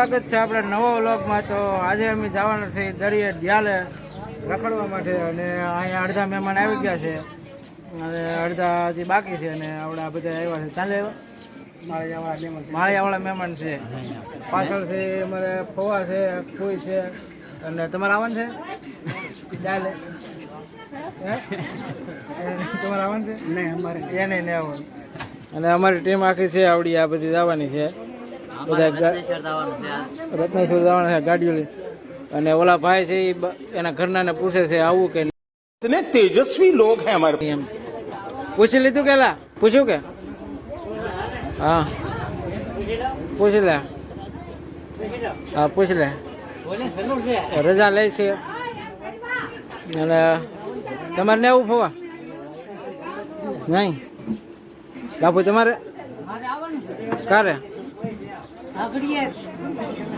સ્વાગત છે આપણે નવો વ્લોગમાં. તો આજે અમે જવાના છે દરિયે ડ્યાલે રખડવા માટે અને અહીંયા અડધા મહેમાન આવી ગયા છે. અને અડધા હજી બાકી છે અને આપણા બધા આવ્યા છે. ચાલે માળિયાવાળા મહેમાન છે. પાછળ છે અમારે ફવા છે કોઈ છે અને તમારે આવવાનું છે? ચાલે? તમારે આવવાનું છે? નહીં અમારે એ નહીં નહીં આવવાનું. અને અમારી ટીમ આખી છે આવડી આ બધી જવાની છે. બધા ગા- રત્નેશ્વર જવાના છે ગાડીઓ લઈ અને ઓલા ભાઈ છે ઈ બ- એના ઘરનાને પૂછે છે આવું કે નહીં. इतने तेजस्वी लोग हैं हमारे એમ પૂછી લીધું કેલા પૂછ્યું કે હા પૂછી લે હા પૂછી લે રજા લે છે અને તમારે લેવું ફોવા નહીં બાપુ તમારે ક્યારે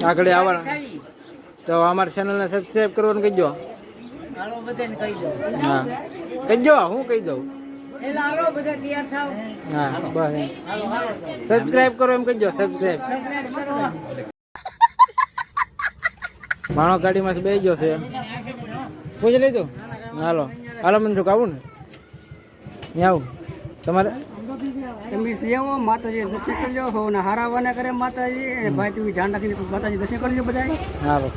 આગળ આવવાના. તો અમારી ચેનલને સબસ્ક્રાઈબ કરવાનું કહીજો હા. કહી દો હું કહી દઉં? હા બસ સબસ્ક્રાઈબ કરો એમ કહી દો સબસ્ક્રાઈબ માણો ગાડીમાંથી બેસી ગયો છે. પૂછી લીધું હાલો. હાલો મનસુખ આવું ને? ત્યાં આવું તમારે તમે જેવો માતાજી દર્શન કરી લો હો ને હારા વાના કરે માતાજી. અને ભાઈ તમે ધ્યાન રાખીને માતાજી દર્શન કરી લો બધા હાલો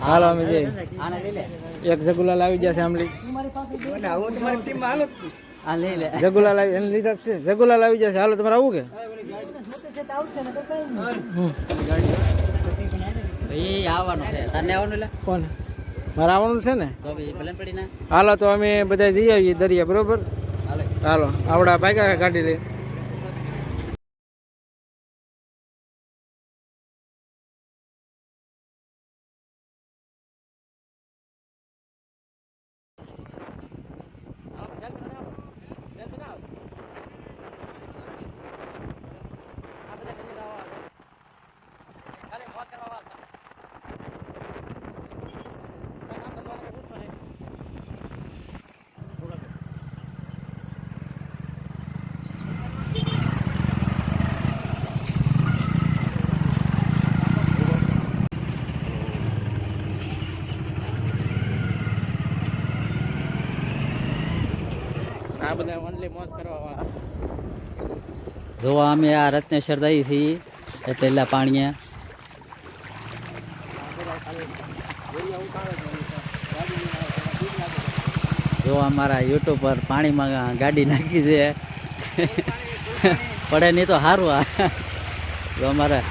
હાલો અમે જઈએ. એક જગુલાલ આવી ગયા છે આમલી આવો તમારી ટીમમાં હાલો જગુલાલ આવી એને લીધા છે. જગુલાલ આવી જશે હાલો તમારે આવું કે? હમ. આવવાનું છે. તને આવવાનું એટલે કોણ મારે આવવાનું છે ને? તો બી ભલે પડી ના હાલો તો અમે બધા જઈ આવીએ દરિયા બરોબર? હાલો. આવડા ભાગ્યા ગાડી લઈ બધા ઓનલી મોજ કરવા વાળા જો અમે આ રત્નેશ્વર દઈ છીએ, એ પહેલા પાણીએ. જો અમારા યુટ્યુબ પર પાણીમાં ગાડી નાખી છે. પડે નહીં તો સારું આ જો અમારા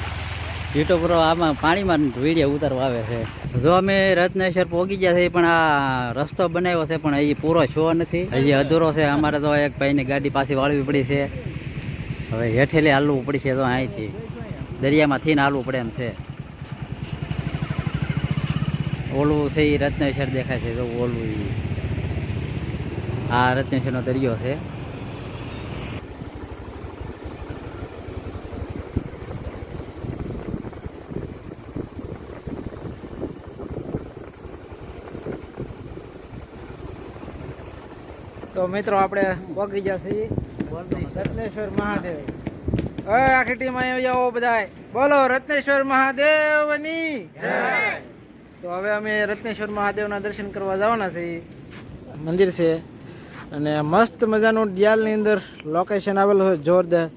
યુટ્યુબ પર આમાં પાણીમાં વીડિયો ઉતારવા આવે છે. જો અમે રત્નેશ્વર પહોંચી ગયા છે પણ આ રસ્તો બનાવ્યો છે, પણ હજી પૂરો છો નથી. હજી અધૂરો છે. અમારે તો એક ભાઈની ગાડી પાછી વાળવી પડી છે. હવે હેઠેલી હાલવું પડશે તો અહીંથી. દરિયામાં થઈને હાલવું પડે એમ છે. ઓલું છે એ રત્નેશ્વર દેખાય છે તો ઓલું. આ રત્નેશ્વરનો દરિયો છે. તો મિત્રો આપણે પગી છીએ. રત્નેશ્વર મહાદેવ. હવે આખી ટીમ અહીંયા આવો બધાય. બોલો, રત્નેશ્વર મહાદેવની. તો હવે અમે રત્નેશ્વર મહાદેવના દર્શન કરવા જવાના છીએ. મંદિર છે. અને મસ્ત મજાનું ડિયાલની અંદર લોકેશન આવેલું હોય જોરદાર.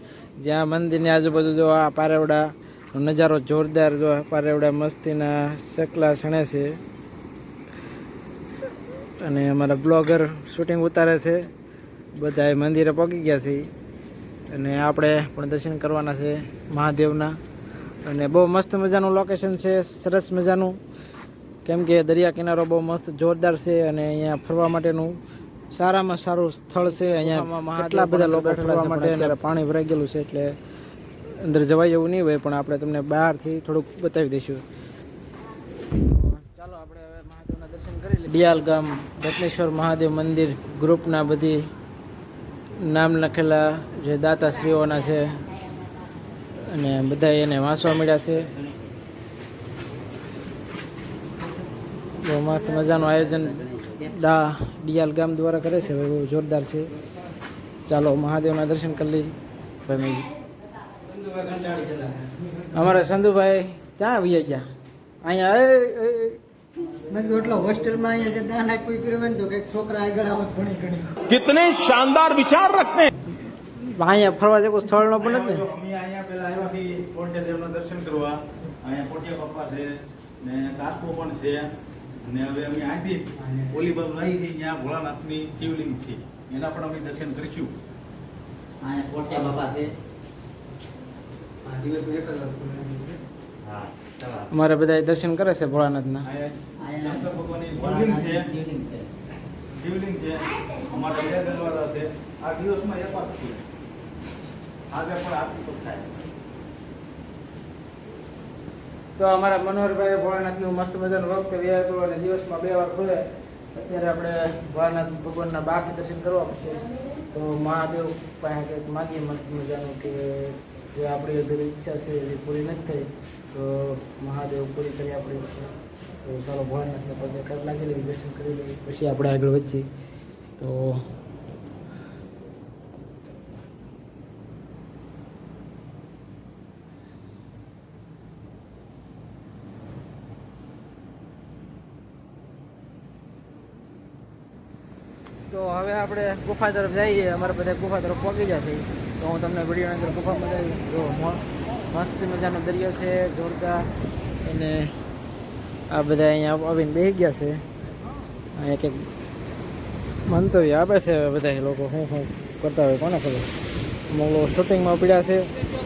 જ્યાં મંદિરની આજુબાજુ જો આ પારેવડા નજારો જોરદાર, જો પારેવડા મસ્તીના શકલા છણે છે. અને અમારા બ્લોગર શૂટિંગ ઉતારે છે. બધા મંદિરે પહોંચી ગયા છે. અને આપણે પણ દર્શન કરવાના છે મહાદેવના. અને બહુ મસ્ત મજાનું લોકેશન છે સરસ મજાનું. કેમ કે દરિયા કિનારો બહુ મસ્ત જોરદાર છે અને અહીંયા ફરવા માટેનું સારામાં સારું સ્થળ છે. અહીંયા કેટલા બધા લોકો ફરવા માટે અત્યારે પાણી ભરાઈ ગયેલું છે એટલે અંદર જવાય એવું નહીં હોય પણ આપણે તમને બહારથી થોડુંક બતાવી દઈશું ચાલો આપણે હવે મહાદેવના દર્શન કરી લઈએ ડિયાલ ગામ, રત્નેશ્વર મહાદેવ મંદિર ગ્રુપના બધી નામ લખેલા જે દાતાશ્રીઓના છે અને બધા એને વાંચવા મળ્યા છે. બહુ મસ્ત મજાનું આયોજન ડા ડિયાલ ગામ દ્વારા કરે છે બહુ જોરદાર છે. ચાલો મહાદેવના દર્શન કરી ફેમિલી અમારા સંધુભાઈ ક્યાં આવી ગયા? અહીંયા मैं એટલો હોસ્ટેલમાં અહીંયા છે ધ્યાન આપી કર્યું તો કે છોકરા આગળ આવત ભણી ગણી. શાનદાર વિચાર રખતે અહીંયા ફરવા જેવું સ્થળ ન બને ને? અમે અહીંયા પહેલા આવ્યા દર્શન કરવા. અહીંયા કોટિયા પપ્પા છે ને કાસ્કો પણ છે. અને હવે અમે આથી ઓલી બાજુ રહી છે ત્યાં ભોળાનાથની શિવલિંગ છે. એના પણ અમે દર્શન કરીશું. અહીંયા કોટિયા બાપા છે. આ દિવસ હા. અમારે બધા દર્શન કરે છે ભોળાનાથના. શિવલિંગ છે. અમારા બે દરવાજા છે. આ દિવસમાં એક વાર થશે આગળ પણ આરતી તો થાય. તો અમારા મનોહરભાઈ ભોળાનાથનું મસ્ત મજાનું વક્તવ્ય હતું અને દિવસમાં બે વાર ખુલે. અત્યારે આપણે ભોળાનાથ ભગવાનના બહારથી દર્શન કરવા પડશે. તો મહાદેવ પાસે કંઈક માગીએ મસ્ત મજાનું કે જે આપણી અધૂરી ઈચ્છા છે એ પૂરી નથી થઈ. તો મહાદેવ પૂરી કરી આપણે તો ચાલો ભોળાનાથને પગે કર લાગી લઈએ, દર્શન કરી લઈએ, પછી આપણે આગળ વધીએ. તો હવે આપણે ગુફા તરફ જઈએ, અમારે બધા ગુફા તરફ પહોંચી જશે તો હું તમને વીડિયો અંદર ગુફા બતાવી જો મ- મસ્ત મજાનો દરિયો છે, જોરદાર. અને આ બધા અહીંયા આવીને બેસી ગયા છે. અહીંયા કંઈક મંતવ્ય આપે છે બધા લોકો શું શું કરતા હોય કોને ખબર. અમુક શૂટિંગમાં પીડ્યા છે.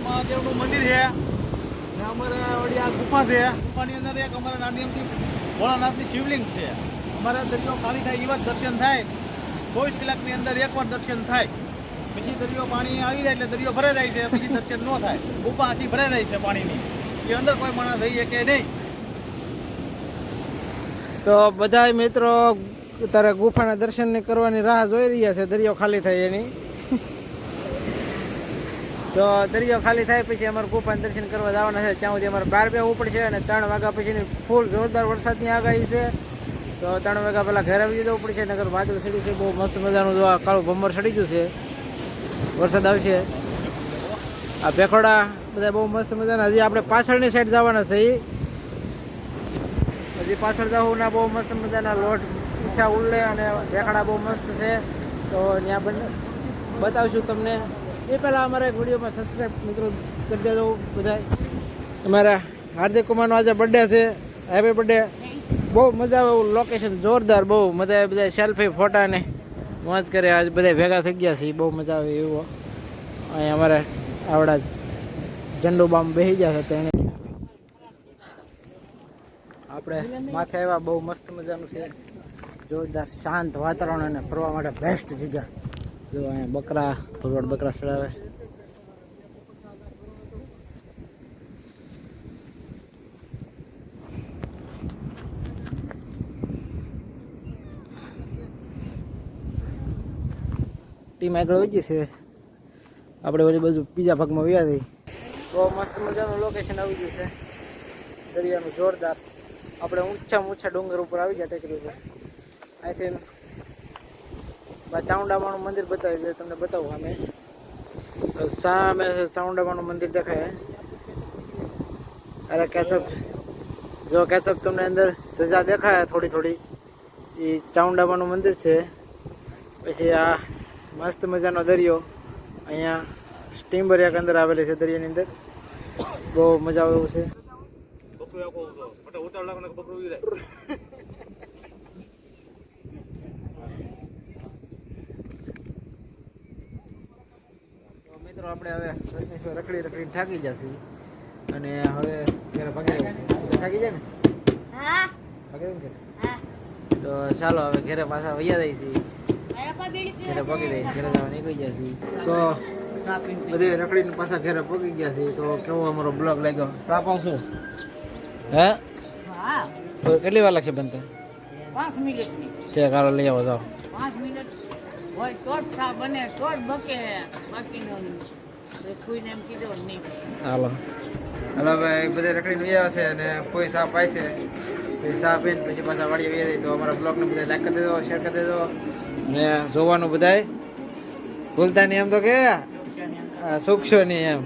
મહાદેવનું મંદિર છે. અમારે વળી આ ગુફા છે. ગુફાની અંદર એક અમારા નાની અમથી ભોળાનાથની શિવલિંગ છે. અમારા દરિયો ખાલી થાય એવા દર્શન થાય. ચોવીસ કલાકની અંદર એકવાર દર્શન થાય. પછી દરિયો પાણી આવી જાય એટલે દરિયો ભરાઈ જાય છે પછી દર્શન ન થાય. આખી ભરાઈ રહી છે પાણીની. એ અંદર કોઈ માણસ થઈ શકે નહીં? તો બધા મિત્રો, તારે ગુફાના દર્શન કરવાની રાહ જોઈ રહ્યા છે, દરિયો ખાલી થાય એની. તો દરિયો ખાલી થાય પછી અમારે ગુફાના દર્શન કરવા જવાના છે. ત્યાં સુધી અમારે બાર બે પડશે અને ત્રણ વાગ્યા પછીની ફૂલ જોરદાર વરસાદની આગાહી છે. તો ત્રણ વાગ્યા પહેલાં ઘેર આવી જવું પડશે નગર વાદળ સડી છે, બહુ મસ્ત મજાનું જો કાળું ભમર સડી ગયું છે. વરસાદ આવશે. આ ભેખોડા બધા બહુ મસ્ત મજાના. હજી આપણે પાછળની સાઈડ જવાના છે હજી પાછળ જવું ના બહુ મસ્ત મજાના લોટ ઊંચા ઉલ્લે અને રેખાડા બહુ મસ્ત છે. તો ત્યાં બંને બતાવશું તમને. એ પહેલાં અમારા એક વિડીયોમાં સબસ્ક્રાઈબ મિત્રો કરી દેજો બધા અમારા હાર્દિક કુમારનો આજે બર્થડે છે. હેપી બર્થડે બહુ મજા આવે એવું લોકેશન જોરદાર બહુ. મજા આવે બધા સેલ્ફી ફોટા ને. મોજ કરે, આજ બધા ભેગા થઈ ગયા છે બહુ મજા આવે એવું. અહીંયા અમારે આવડા ઝંડુ બામ બેસી ગયા છે તેને આપણે માથે આવ્યા, બહુ મસ્ત મજાનું છે. જોરદાર શાંત વાતાવરણ અને ફરવા માટે બેસ્ટ જગ્યા. જો અહીંયા બકરા, ભગવાન બકરા ચડાવે. ટીમ આગળ વધી છે. આપણે ઓલી બાજુ બીજા ભાગમાં વ્યા થઈ બહુ મસ્ત મજાનું લોકેશન આવી ગયું છે. દરિયાનું જોરદાર. આપણે ઊંચામાં ઊંચા ડુંગર ઉપર આવી ગયા ટેકરી ઉપર. આઈ બા ચાઉંડામાનું મંદિર બતાવી દે તમને બતાવું અમે તો સામે ચાઉંડામાનું મંદિર દેખાય. અરે કેશવ, જો કેશવ તમને અંદર ધજા દેખાય થોડી થોડી એ ચાઉંડામાનું મંદિર છે. પછી આ મસ્ત મજાનો દરિયો અહીંયા સ્ટીમર એક અંદર આવેલી છે દરિયાની અંદર. બહુ મજા આવે એવું છે. બકરું આખો મોટા ઉતાર લાખનો બકરું ઉઈ જાય. તો મિત્રો આપણે હવે રખડી રખડી થાકી જશે અને હવે ઘરે ભાગી થાકી જાય ને? ઘરે? તો ચાલો હવે ઘરે પાછા વૈયા જાય છે ઘરે પગી જાય ઘરે જવા નીકળી ગયા છીએ. તો બધી રખડીને પાછા ઘરે પગી ગયા છીએ. તો કેવો અમારો બ્લોગ લાગ્યો? સાપ આવશો હે? કેટલી વાર લાગશે બનતા? પાંચ ઠીક લઈ આવો જાઓ. પાંચ મિનિટ. હોય તો જ ચા બને તો જ બકે. બાકીનો કોઈને એમ કીધું નહીં. હાલો. હાલો ભાઈ બધે રખડીને વ્યા છે અને કોઈ સાપ પાય છે પછી સાપ પછી પાછા વાળી વ્યા તો અમારા બ્લોગને બધા લાઈક કરી દેજો શેર કરી દેજો. ને જોવાનું બધાય? ભૂલતા નહીં એમ તો કે? સુખશો નહીં એમ?